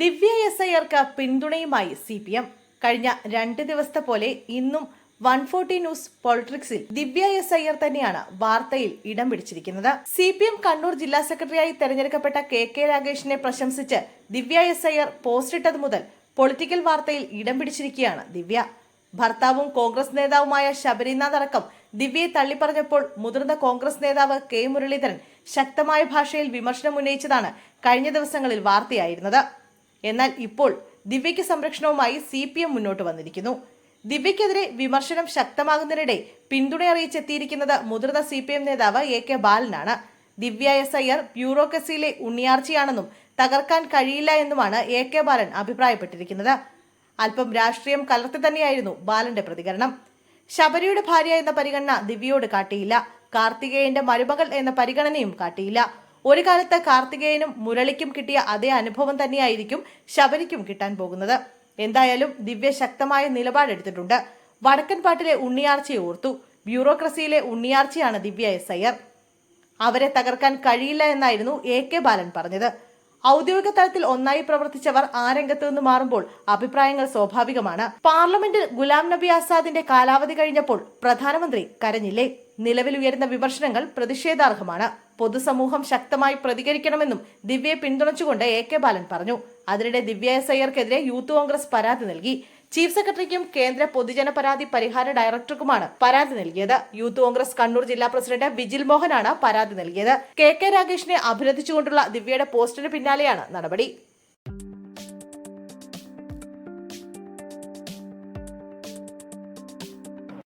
ദിവ്യ S ഐയർക്ക് പിന്തുണയുമായി C P M. കഴിഞ്ഞ രണ്ട് ദിവസത്തെ പോലെ ഇന്നും വൺ ഫോർട്ടി ന്യൂസ് പോളിറ്റിക്സിൽ ദിവ്യ എസ് അയ്യർ തന്നെയാണ് വാർത്തയിൽ ഇടം പിടിച്ചിരിക്കുന്നത്. സി പി എം കണ്ണൂർ ജില്ലാ സെക്രട്ടറിയായി തെരഞ്ഞെടുക്കപ്പെട്ട കെ കെ രാഗേഷിനെ പ്രശംസിച്ച് ദിവ്യ എസ് അയ്യർ പോസ്റ്റിട്ടത് മുതൽ പൊളിറ്റിക്കൽ വാർത്തയിൽ ഇടം പിടിച്ചിരിക്കുകയാണ് ദിവ്യ. ഭർത്താവും കോൺഗ്രസ് നേതാവുമായ ശബരിനാഥ് അടക്കം ദിവ്യയെ തള്ളിപ്പറഞ്ഞപ്പോൾ മുതിർന്ന കോൺഗ്രസ് നേതാവ് കെ മുരളീധരൻ ശക്തമായ ഭാഷയിൽ വിമർശനം ഉന്നയിച്ചതാണ് കഴിഞ്ഞ ദിവസങ്ങളിൽ വാർത്തയായിരുന്നത്. എന്നാൽ ഇപ്പോൾ ദിവ്യയ്ക്ക് സംരക്ഷണവുമായി സി പി എം മുന്നോട്ട് വന്നിരിക്കുന്നു. ദിവ്യയ്ക്കെതിരെ വിമർശനം ശക്തമാകുന്നതിനിടെ പിന്തുണ അറിയിച്ചെത്തിയിരിക്കുന്നത് മുതിർന്ന സി പി എം നേതാവ് എ കെ ബാലനാണ്. ദിവ്യ എസ് അയ്യർ ബ്യൂറോക്രസിയിലെ ഉണ്ണിയാർച്ചയാണെന്നും തകർക്കാൻ കഴിയില്ല എന്നുമാണ് എ കെ ബാലൻ അഭിപ്രായപ്പെട്ടിരിക്കുന്നത്. അല്പം രാഷ്ട്രീയം കലർത്തി തന്നെയായിരുന്നു ബാലന്റെ പ്രതികരണം. ശബരിയുടെ ഭാര്യ എന്ന പരിഗണന ദിവ്യയോട് കാട്ടിയില്ല. കാർത്തികേയന്റെ മരുമകൾ എന്ന പരിഗണനയും കാട്ടിയില്ല. ഒരു കാലത്ത് കാർത്തികേയനും മുരളിക്കും കിട്ടിയ അതേ അനുഭവം തന്നെയായിരിക്കും ശബരിക്കും കിട്ടാൻ പോകുന്നത്. എന്തായാലും ദിവ്യ ശക്തമായ നിലപാടെടുത്തിട്ടുണ്ട് വടക്കൻ പാട്ടിലെ ഉണ്ണിയാർച്ചയെ ഓർത്തു. ബ്യൂറോക്രസിയിലെ ഉണ്ണിയാർച്ചയാണ് ദിവ്യ എസ് അയ്യർ അവരെ തകർക്കാൻ കഴിയില്ല എന്നായിരുന്നു എ കെ ബാലൻ പറഞ്ഞത്. ഔദ്യോഗിക തലത്തിൽ ഒന്നായി പ്രവർത്തിച്ചവർ ആ രംഗത്ത് നിന്ന് മാറുമ്പോൾ അഭിപ്രായങ്ങൾ സ്വാഭാവികമാണ്. പാർലമെന്റിൽ ഗുലാം നബി ആസാദിന്റെ കാലാവധി കഴിഞ്ഞപ്പോൾ പ്രധാനമന്ത്രി കരഞ്ഞില്ലേ? നിലവിൽ ഉയരുന്ന വിമർശനങ്ങൾ പ്രതിഷേധാർഹമാണ്. പൊതുസമൂഹം ശക്തമായി പ്രതികരിക്കണമെന്നും ദിവ്യയെ പിന്തുണച്ചുകൊണ്ട് എ കെ ബാലൻ പറഞ്ഞു. അതിനിടെ ദിവ്യ എസ് അയ്യർക്കെതിരെ യൂത്ത് കോൺഗ്രസ് പരാതി നൽകി. ചീഫ് സെക്രട്ടറിക്കും കേന്ദ്ര പൊതുജന പരാതി പരിഹാര ഡയറക്ടർക്കുമാണ് പരാതി നൽകിയത്. യൂത്ത് കോൺഗ്രസ് കണ്ണൂർ ജില്ലാ പ്രസിഡന്റ് വിജിൽ മോഹനാണ് പരാതി നൽകിയത്. കെ കെ രാഗേഷിനെ അഭിനന്ദിച്ചുകൊണ്ടുള്ള ദിവ്യയുടെ പോസ്റ്റിന് പിന്നാലെയാണ് നടപടി.